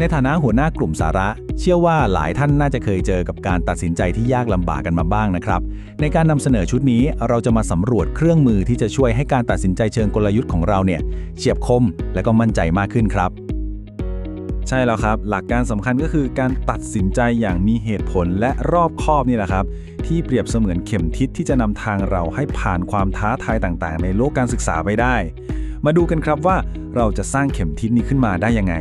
ในฐานะหัวหน้ากลุ่มสาระ เชื่อว่าหลายท่านน่าจะเคยเจอกับการตัดสินใจที่ยากลำบากกันมาบ้างนะครับ ในการนำเสนอชุดนี้เราจะมาสำรวจเครื่องมือที่จะช่วยให้การตัดสินใจเชิงกลยุทธ์ของเราเนี่ยเฉียบคมและก็มั่นใจมากขึ้นครับ ใช่แล้วครับ หลักการสำคัญก็คือการตัดสินใจอย่างมีเหตุผลและรอบคอบนี่แหละครับ ที่เปรียบเสมือนเข็มทิศที่จะนำทางเราให้ผ่านความท้าทายต่างๆ ในโลกการศึกษาไปได้ มาดูกันครับว่าเราจะสร้างเข็มทิศนี้ขึ้นมาได้ยังไง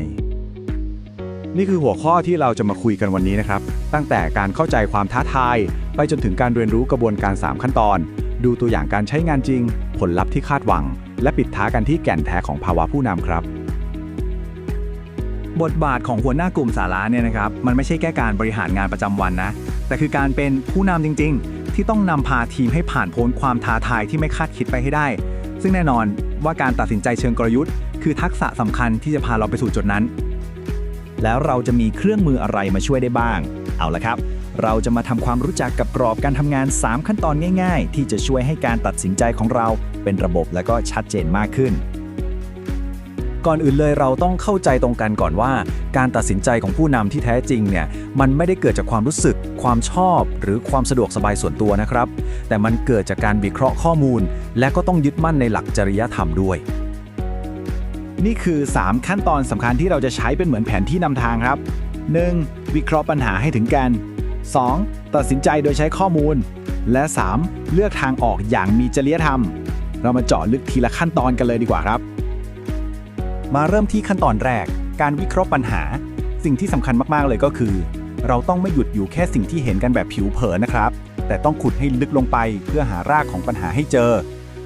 นี่คือหัวข้อที่เราจะมาคุยกันวันนี้นะครับ ตั้งแต่การเข้าใจความท้าทาย ไปจนถึงการเรียนรู้กระบวนการ 3 ขั้นตอน ดูตัวอย่างการใช้งานจริง ผลลัพธ์ที่คาดหวัง และปิดท้ายกันที่แก่นแท้ของภาวะผู้นำครับ บทบาทของหัวหน้ากลุ่มสาระเนี่ยนะครับ มันไม่ใช่แค่การบริหารงานประจำวันนะ แต่คือการเป็นผู้นำจริง ๆ ที่ต้องนำพาทีมให้ผ่านพ้นความท้าทายที่ไม่คาดคิดไปให้ได้ ซึ่งแน่นอนว่าการตัดสินใจเชิงกลยุทธ์ คือทักษะสำคัญที่จะพาเราไปสู่จุดนั้น แล้วเราจะมีเครื่องมืออะไรมาช่วยได้บ้าง เอาละครับ เราจะมาทำความรู้จักกับกรอบการทำงาน 3 ขั้นตอนง่าย ๆ ที่จะช่วยให้การตัดสินใจของเราเป็นระบบและก็ชัดเจนมากขึ้น ก่อนอื่นเลยเราต้องเข้าใจตรงกันก่อนว่า การตัดสินใจของผู้นำที่แท้จริงเนี่ยมันไม่ได้เกิดจากความรู้สึก ความชอบ หรือความสะดวกสบายส่วนตัวนะครับ แต่มันเกิดจากการวิเคราะห์ข้อมูล และก็ต้องยึดมั่นในหลักจริยธรรมด้วย นี่คือ 3 ขั้นตอนสำคัญที่เราจะใช้เป็นเหมือนแผนที่นำทางครับ 1. วิเคราะห์ปัญหาให้ถึงแกน 2. ตัดสินใจโดยใช้ข้อมูล และ 3. เลือกทางออกอย่างมีจริยธรรม เรามาเจาะลึกทีละขั้นตอนกันเลยดีกว่าครับ มาเริ่มที่ขั้นตอนแรก การวิเคราะห์ปัญหา สิ่งที่สำคัญมากๆเลยก็คือ เราต้องไม่หยุดอยู่แค่สิ่งที่เห็นกันแบบผิวเผินนะครับ แต่ต้องขุดให้ลึกลงไปเพื่อหารากของปัญหาให้เจอ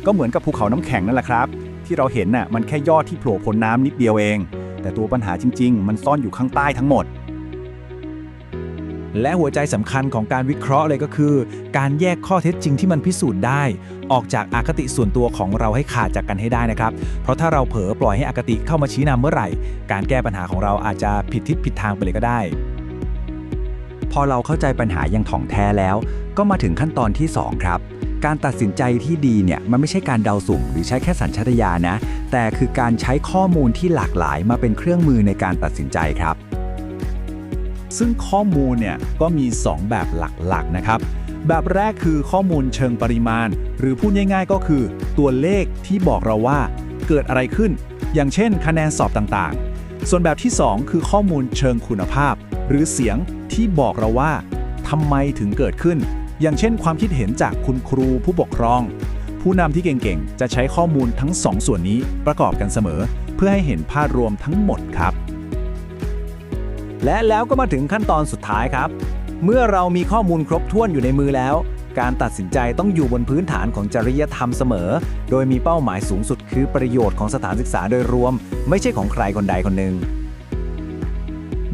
ก็เหมือนกับภูเขาน้ำแข็งนั่นแหละครับ ที่เราเห็นน่ะมันแค่ยอดที่โผล่พ้นน้ำนิดเดียวเอง แต่ตัวปัญหาจริง ๆ มันซ่อนอยู่ข้างใต้ทั้งหมด และหัวใจสำคัญของการวิเคราะห์เลยก็คือ การแยกข้อเท็จจริงที่มันพิสูจน์ได้ ออกจากอาคติส่วนตัวของเราให้ขาดจากกันให้ได้นะครับ เพราะถ้าเราเผลอปล่อยให้อคติเข้ามาชี้นำเมื่อไหร่ การแก้ปัญหาของเราอาจจะผิดทิศผิดทางไปเลยก็ได้พอเราเข้าใจปัญหาอย่างถ่องแท้แล้ว ก็มาถึงขั้นตอนที่ 2 ครับ การตัดสินใจที่ดีเนี่ยมันไม่ใช่การเดาสุ่ม หรือใช้แค่สัญชาตญาณนะ แต่คือการใช้ข้อมูลที่หลากหลายมาเป็นเครื่องมือในการตัดสินใจครับ ซึ่งข้อมูลเนี่ยก็มี 2 แบบหลักๆนะครับ แบบแรกคือข้อมูลเชิงปริมาณ หรือพูดง่าย ๆ ก็คือ ตัวเลขที่บอกเราว่า เกิดอะไรขึ้น อย่างเช่น คะแนนสอบต่างๆ ส่วนแบบที่ 2 คือข้อมูลเชิงคุณภาพ หรือเสียงที่บอกเราว่าทำไมถึงเกิดขึ้น อย่างเช่นความคิดเห็นจากคุณครูผู้ปกครอง ผู้นำที่เก่งๆ จะใช้ข้อมูลทั้งสองส่วนนี้ประกอบกันเสมอ เพื่อให้เห็นภาพรวมทั้งหมดครับ และแล้วก็มาถึงขั้นตอนสุดท้ายครับ เมื่อเรามีข้อมูลครบถ้วนอยู่ในมือแล้ว การตัดสินใจต้องอยู่บนพื้นฐานของจริยธรรมเสมอ โดยมีเป้าหมายสูงสุดคือประโยชน์ของสถานศึกษาโดยรวม ไม่ใช่ของใครคนใดคนหนึ่ง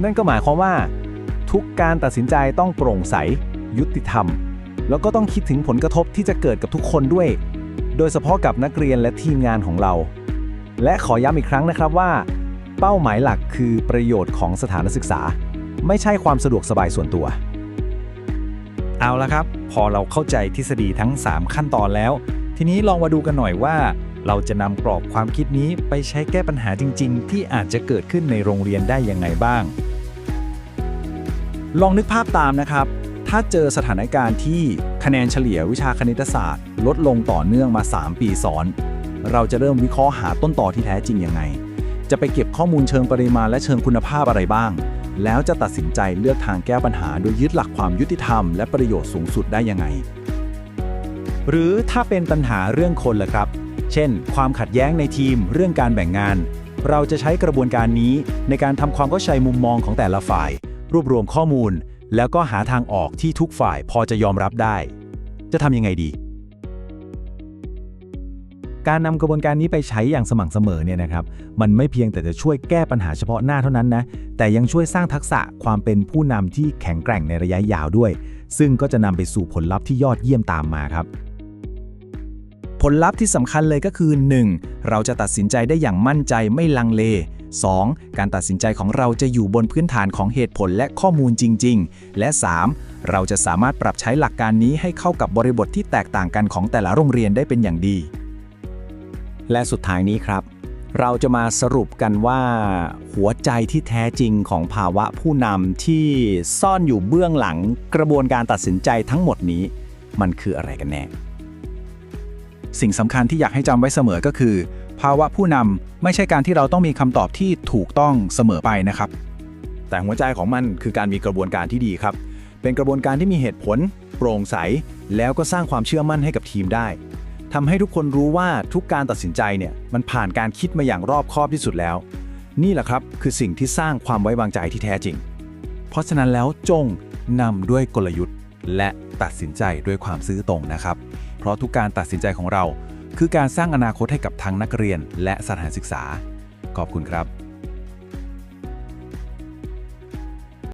นั่นก็หมายความว่า ทุกการตัดสินใจต้องโปร่งใส ยุติธรรม แล้วก็ต้องคิดถึงผลกระทบที่จะเกิดกับทุกคนด้วย โดยเฉพาะกับนักเรียนและทีมงานของเรา และขอย้ำอีกครั้งนะครับว่า เป้าหมายหลักคือประโยชน์ของสถานศึกษา ไม่ใช่ความสะดวกสบายส่วนตัว เอาละครับ พอเราเข้าใจทฤษฎีทั้ง 3 ขั้นตอนแล้ว ทีนี้ลองมาดูกันหน่อยว่า เราจะนำกรอบความคิดนี้ไปใช้แก้ปัญหาจริง ๆ ที่อาจจะเกิดขึ้นในโรงเรียนได้ยังไงบ้าง ลองนึกภาพตามนะครับ ถ้าเจอสถานการณ์ที่คะแนนเฉลี่ยวิชาคณิตศาสตร์ ลดลงต่อเนื่องมา 3 ปีซ้อน เราจะเริ่มวิเคราะห์หาต้นต่อที่แท้จริงยังไง จะไปเก็บข้อมูลเชิงปริมาณและเชิงคุณภาพอะไรบ้าง แล้วจะตัดสินใจเลือกทางแก้ปัญหา โดยยึดหลักความยุติธรรมและประโยชน์สูงสุดได้ยังไง หรือถ้าเป็นปัญหาเรื่องคนล่ะครับ เช่น ความขัดแย้งในทีม เรื่องการแบ่งงาน เราจะใช้กระบวนการนี้ในการทำความเข้าใจมุมมองของแต่ละฝ่าย รวบรวมข้อมูล แล้วก็หาทางออกที่ทุกฝ่ายพอจะยอมรับได้ จะทำยังไงดี การนำกระบวนการนี้ไปใช้อย่างสม่ำเสมอเนี่ยนะครับ มันไม่เพียงแต่จะช่วยแก้ปัญหาเฉพาะหน้าเท่านั้นนะ แต่ยังช่วยสร้างทักษะความเป็นผู้นำที่แข็งแกร่งในระยะยาวด้วย ซึ่งก็จะนำไปสู่ผลลัพธ์ที่ยอดเยี่ยมตามมาครับ ผลลัพธ์ที่สำคัญเลยก็คือ 1. เราจะตัดสินใจได้อย่างมั่นใจไม่ลังเล 2. การตัดสินใจของเราจะอยู่บนพื้นฐานของเหตุผลและข้อมูลจริง ๆ และ 3. เราจะสามารถปรับใช้หลักการนี้ให้เข้ากับบริบทที่แตกต่างกันของแต่ละโรงเรียนได้เป็นอย่างดี และสุดท้ายนี้ครับ เราจะมาสรุปกันว่า หัวใจที่แท้จริงของภาวะผู้นำที่ซ่อนอยู่เบื้องหลังกระบวนการตัดสินใจทั้งหมดนี้ มันคืออะไรกันแน่ สิ่งสำคัญที่อยากให้จำไว้เสมอก็คือ ภาวะผู้นำไม่ใช่การที่เราต้องมีคำตอบที่ถูกต้องเสมอไปนะครับ แต่หัวใจของมันคือการมีกระบวนการที่ดีครับ เป็นกระบวนการที่มีเหตุผล โปร่งใส แล้วก็สร้างความเชื่อมั่นให้กับทีมได้ทำให้ทุกคนรู้ว่าทุกการตัดสินใจเนี่ยมันผ่านการคิดมาอย่างรอบคอบที่สุดแล้ว นี่แหละครับคือสิ่งที่สร้างความไว้วางใจที่แท้จริง เพราะฉะนั้นแล้วจงนำด้วยกลยุทธ์ และตัดสินใจด้วยความซื่อตรงนะครับ เพราะทุกการตัดสินใจของเรา คือการสร้างอนาคตให้กับทั้งนักเรียนและสถานศึกษา ขอบคุณครับ